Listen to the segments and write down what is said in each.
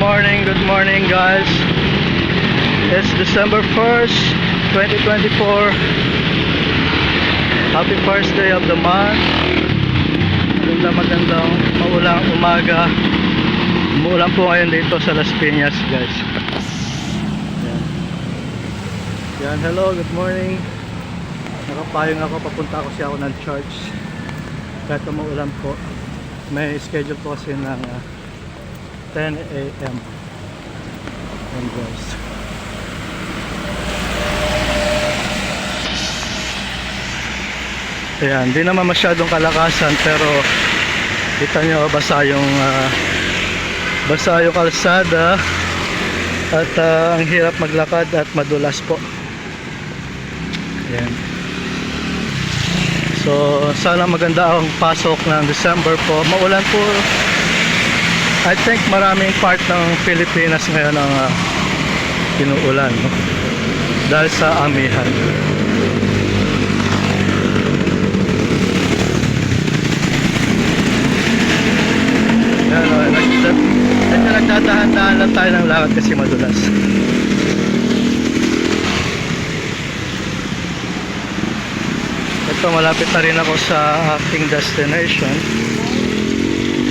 morning, good morning guys. It's December 1st, 2024. Happy first day of the month. Maganda magandang maulang umaga. Umuulan po ngayon dito sa Las Piñas guys. Yan. Yan, hello, good morning. Nakapayong ako, papunta ako siya ako ng church. Kahit umuulan po. May schedule po kasi ng ah, 10 a.m. Yan guys. Ayan, di naman masyadong kalakasan pero kita nyo basa yung ah, basa yung kalsada at ah, ang hirap maglakad at madulas po. Ayan. So, sana maganda ang pasok ng December po. Maulan po I think maraming part ng Pilipinas ngayon ang uh, pinuulan no? dahil sa amihan. Yan, uh, nagda- medyo nagdadahan-dahan lang tayo ng lakad kasi madulas. Ito malapit na rin ako sa aking destination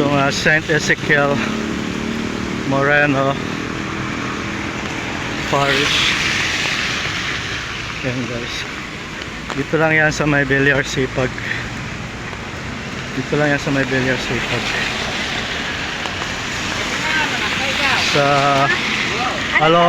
itong uh, Saint Ezekiel Moreno Parish. Yan guys. Dito lang yan sa may Villar Sipag. Dito lang yan sa may Villar Sipag. Sa along